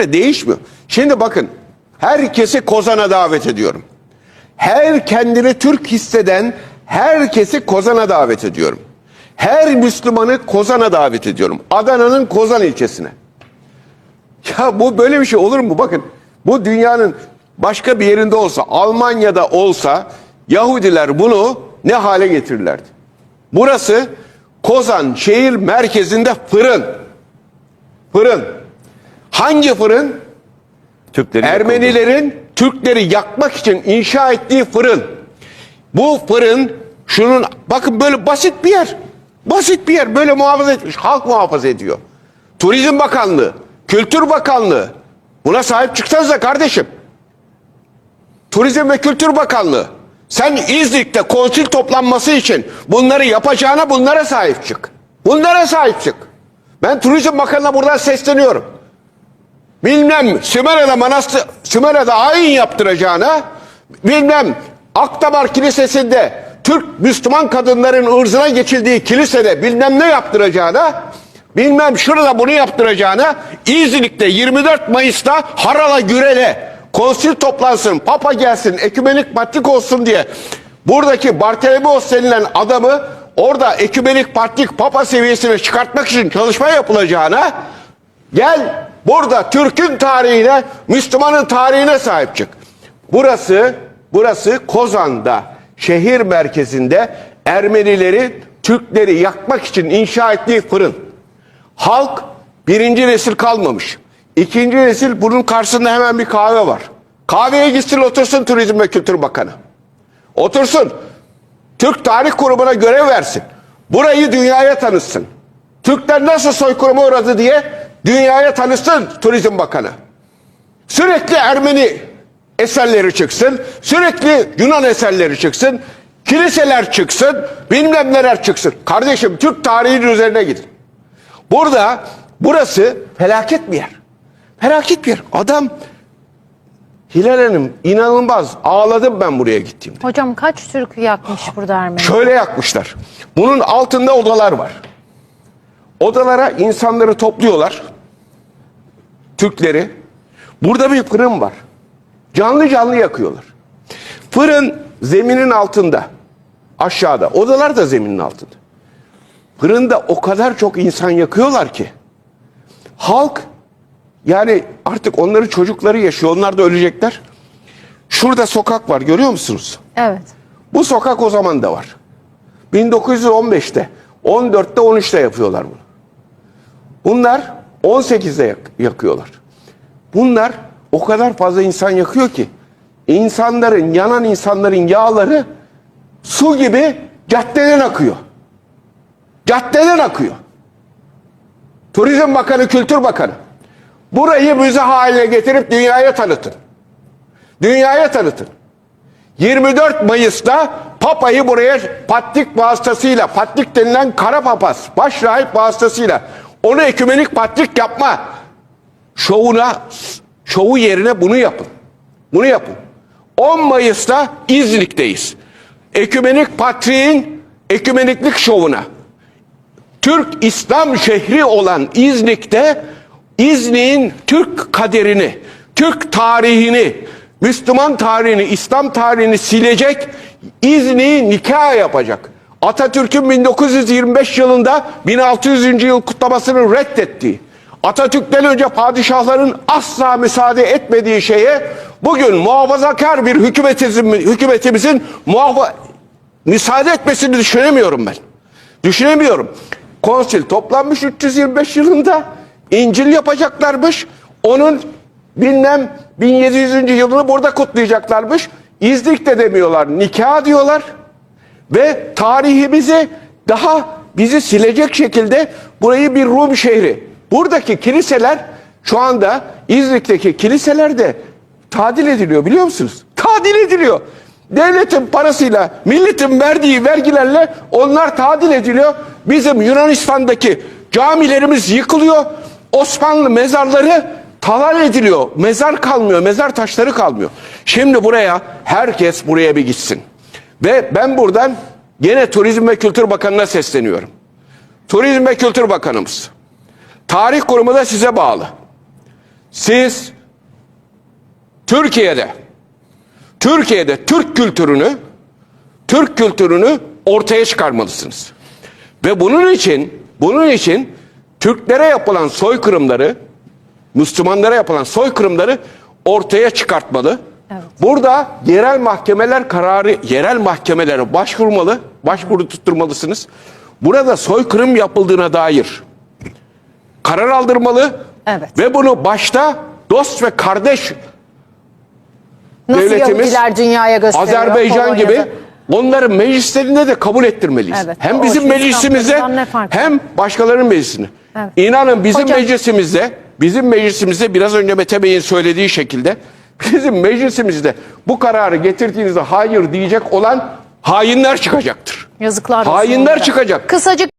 değişmiyor. Şimdi bakın herkesi Kozan'a davet ediyorum. Her kendini Türk hisseden herkesi Kozan'a davet ediyorum. Her Müslümanı Kozan'a davet ediyorum. Adana'nın Kozan ilçesine. Ya bu böyle bir şey olur mu? Bakın bu dünyanın başka bir yerinde olsa, Almanya'da olsa Yahudiler bunu ne hale getirirlerdi? Burası Kozan şehir merkezinde fırın. Fırın. Hangi fırın? Türklerin Ermenilerin Türkleri yakmak için inşa ettiği fırın. Bu fırın şunun bakın böyle basit bir yer. Basit bir yer böyle muhafaza etmiş. Halk muhafaza ediyor. Turizm Bakanlığı, Kültür Bakanlığı. Buna sahip çıksanıza kardeşim. Turizm ve Kültür Bakanlığı. Sen İznik'te konsil toplanması için bunları yapacağına bunlara sahip çık. Bunlara sahip çık. Ben Turizm Bakanı'na buradan sesleniyorum bilmem Sümera'da manastır, Sümera'da ayin yaptıracağına bilmem Akdamar Kilisesi'nde Türk Müslüman kadınların ırzına geçildiği kilisede bilmem ne yaptıracağına bilmem şurada bunu yaptıracağına İznik'te 24 Mayıs'ta Harala Gürel'e konsil toplansın, papa gelsin, ekümenik patrik olsun diye. Buradaki Bartolomeos denilen adamı orada ekümenik patrik papa seviyesine çıkartmak için çalışma yapılacağına Gel burada Türk'ün tarihine, Müslümanın tarihine sahip çık. Burası, burası Kozan'da, şehir merkezinde Ermenileri, Türkleri yakmak için inşa ettiği fırın. Halk birinci nesil kalmamış. İkinci nesil bunun karşısında hemen bir kahve var. Kahveye gitsin otursun Turizm ve Kültür Bakanı. Otursun. Türk Tarih Kurumu'na görev versin. Burayı dünyaya tanıtsın. Türkler nasıl soykırıma uğradı diye dünyaya tanıtsın Turizm Bakanı. Sürekli Ermeni eserleri çıksın, sürekli Yunan eserleri çıksın, kiliseler çıksın, bilmem neler çıksın. Kardeşim Türk tarihinin üzerine gidin. Burada burası felaket bir yer. Felaket bir yer. Adam Hilal Hanım inanılmaz ağladım ben buraya gittiğimde. Hocam kaç Türk'ü yakmış burada Ermeni? Şöyle yakmışlar. Bunun altında odalar var. Odalara insanları topluyorlar. Türkleri. Burada bir fırın var. Canlı canlı yakıyorlar. Fırın zeminin altında. Aşağıda. Odalar da zeminin altında. Fırında o kadar çok insan yakıyorlar ki. Halk yani artık onların çocukları yaşıyor. Onlar da ölecekler. Şurada sokak var görüyor musunuz? Evet. Bu sokak o zaman da var. 1915'te, 14'te, 13'te yapıyorlar bunu. Bunlar 18'de yak- yakıyorlar. Bunlar o kadar fazla insan yakıyor ki insanların, yanan insanların yağları su gibi caddeden akıyor. Caddeden akıyor. Turizm Bakanı, Kültür Bakanı. Burayı müze haline getirip dünyaya tanıtın. Dünyaya tanıtın. 24 Mayıs'ta Papa'yı buraya patrik vasıtasıyla, patrik denilen kara papaz, baş rahip vasıtasıyla onu ekümenik patrik yapma şovuna, şovu yerine bunu yapın. Bunu yapın. 10 Mayıs'ta İznik'teyiz. Ekümenik patriğin ekümeniklik şovuna. Türk İslam şehri olan İznik'te İznik'in Türk kaderini, Türk tarihini, Müslüman tarihini, İslam tarihini silecek İznik'i nikah yapacak. Atatürk'ün 1925 yılında 1600. yıl kutlamasını reddettiği, Atatürk'ten önce padişahların asla müsaade etmediği şeye bugün muhafazakar bir hükümetimizin, hükümetimizin muhafa müsaade etmesini düşünemiyorum ben. Düşünemiyorum. Konsil toplanmış 325 yılında İncil yapacaklarmış. Onun bilmem 1700. yılını burada kutlayacaklarmış. İznik de demiyorlar, nikah diyorlar. Ve tarihimizi daha bizi silecek şekilde burayı bir Rum şehri. Buradaki kiliseler şu anda İznik'teki kiliseler de tadil ediliyor biliyor musunuz? Tadil ediliyor. Devletin parasıyla, milletin verdiği vergilerle onlar tadil ediliyor. Bizim Yunanistan'daki camilerimiz yıkılıyor. Osmanlı mezarları talal ediliyor. Mezar kalmıyor, mezar taşları kalmıyor. Şimdi buraya herkes buraya bir gitsin. Ve ben buradan gene Turizm ve Kültür Bakanı'na sesleniyorum. Turizm ve Kültür Bakanımız. Tarih Kurumu da size bağlı. siz Türkiye'de Türkiye'de Türk kültürünü Türk kültürünü ortaya çıkarmalısınız. Ve bunun için bunun için Türklere yapılan soykırımları Müslümanlara yapılan soykırımları ortaya çıkartmalı. Evet. Burada yerel mahkemeler kararı, yerel mahkemelere başvurmalı, başvuru tutturmalısınız. Burada soykırım yapıldığına dair karar aldırmalı Evet. ve bunu başta dost ve kardeş Nasıl devletimiz, Yahudiler dünyaya gösteriyor? Azerbaycan gibi Polonya'da? onların meclislerinde de kabul ettirmeliyiz. Evet, hem bizim farkı var? hem başkalarının meclisinde. Evet. İnanın bizim Hocam- meclisimizde bizim meclisimizde biraz önce Mete Bey'in söylediği şekilde bizim meclisimizde bu kararı getirdiğinizde hayır diyecek olan hainler çıkacaktır. Yazıklar olsun. Hainler çıkacak. Kısacık